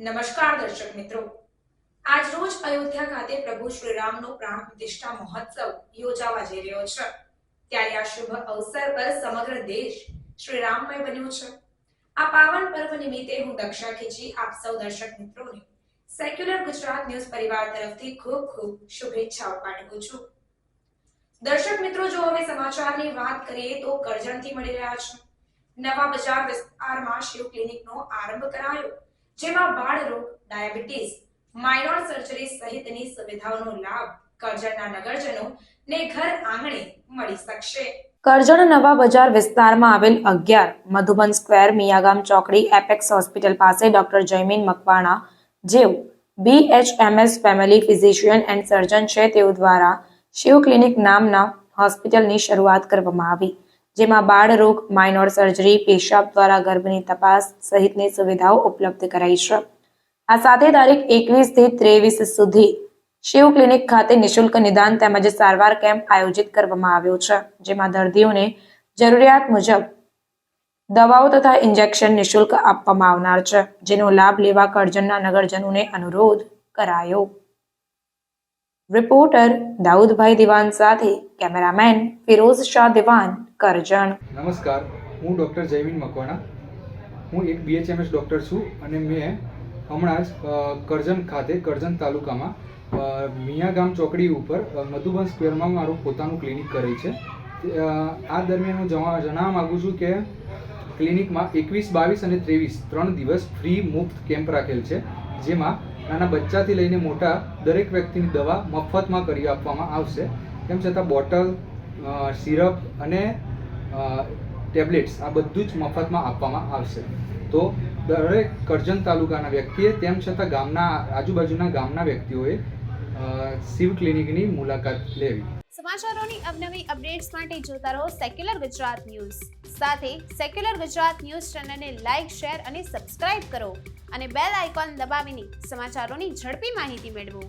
નમસ્કાર દર્શક મિત્રો. આજ રોજ અયોધ્યા ખાતે પ્રભુ શ્રી રામનો પ્રાણ પ્રતિષ્ઠા મહોત્સવ યોજાવા જઈ રહ્યો છે. ત્યારે આ શુભ અવસર પર સમગ્ર દેશ શ્રી રામમય બન્યો છે. આ પાવન પર્વ નિમિત્તે હું દક્ષા ખીચી આપ સૌ દર્શક મિત્રોને સેક્યુલર ગુજરાત ન્યૂઝ પરિવાર તરફથી ખૂબ ખૂબ શુભેચ્છાઓ પાઠવું છું. દર્શક મિત્રો, જો હવે સમાચારની વાત કરીએ તો કરજણથી મળી રહ્યા છે. નવા બજાર વિસ્તારમાં શિવ ક્લિનિકનો આરંભ કરાયો. જેમાં બાળ રોગ ડાયાબિટીસ માઇનોર સર્જરી સહિતની સુવિધાઓનો લાભ કરજણના નગરજનો ને ઘર આંગણે મળી શકશે. કરજણ નવા બજાર વિસ્તારમાં આવેલ અગિયાર મધુબન સ્ક્વેર, મિયાગામ ચોકડી, એપેક્સ હોસ્પિટલ પાસે ડોક્ટર જયમીન મકવાણા જેઓ BHMS family physician and surgeon છે તેઓ દ્વારા શિવ ક્લિનિક નામના હોસ્પિટલની શરૂઆત કરવામાં આવી. જેમાં બાળ રોગ માઇનોર સર્જરી પેશાબ દ્વારા ગર્ભની તપાસ સહિતની સુવિધાઓ ઉપલબ્ધ કરાઈ છે. આ સાથે તારીખ એકવીસથી ત્રેવીસ સુધી શિવ ક્લિનિક ખાતે નિશુલ્ક નિદાન તેમજ સારવાર કેમ્પ આયોજિત કરવામાં આવ્યો છે, જેમાં દર્દીઓને જરૂરિયાત મુજબ દવાઓ તથા ઇન્જેક્શન નિશુલ્ક આપવામાં આવનાર છે, જેનો લાભ લેવા કરજણના નગરજનોને અનુરોધ કરાયો. રિપોર્ટર દાઉદભાઈ દિવાન સાથે કેમેરામેન ફિરોઝ શાહ દિવાન કરજણ. નમસ્કાર, હું ડૉક્ટર જયમીન મકવાણા. હું એક બીએચએમએસ ડૉક્ટર છું અને મેં હમણાં જ કરજણ ખાતે, કરજણ તાલુકામાં મિયા ગામ ચોકડી ઉપર મધુબન સ્ક્વેરમાં મારું પોતાનું ક્લિનિક કરેલ છે. આ દરમિયાન હું જણાવવા માગું છું કે ક્લિનિકમાં એકવીસ, બાવીસ અને ત્રેવીસ ત્રણ દિવસ ફ્રી મુફ્ત કેમ્પ રાખેલ છે, જેમાં નાના બચ્ચાથી લઈને મોટા દરેક વ્યક્તિની દવા મફતમાં કરી આપવામાં આવશે. તેમ છતાં બોટલ સિરપ અને ટેબ્લેટ્સ આ બધું જ મફતમાં આપવામાં આવશે. તો દરેક કરજણ તાલુકાના વ્યક્તિએ તેમ છતાં ગામના આજુબાજુના ગામના વ્યક્તિઓએ શિવ ક્લિનિકની મુલાકાત લેવી. સમાચારોની અવનવી અપડેટ્સ માટે જોતા રહો સેક્યુલર ગુજરાત ન્યૂઝ. સાથે સેક્યુલર ગુજરાત ન્યૂઝ ચેનલને લાઇક શેર અને સબસ્ક્રાઇબ કરો અને બેલ આઇકોન દબાવીને સમાચારોની ઝડપી માહિતી મેળવો.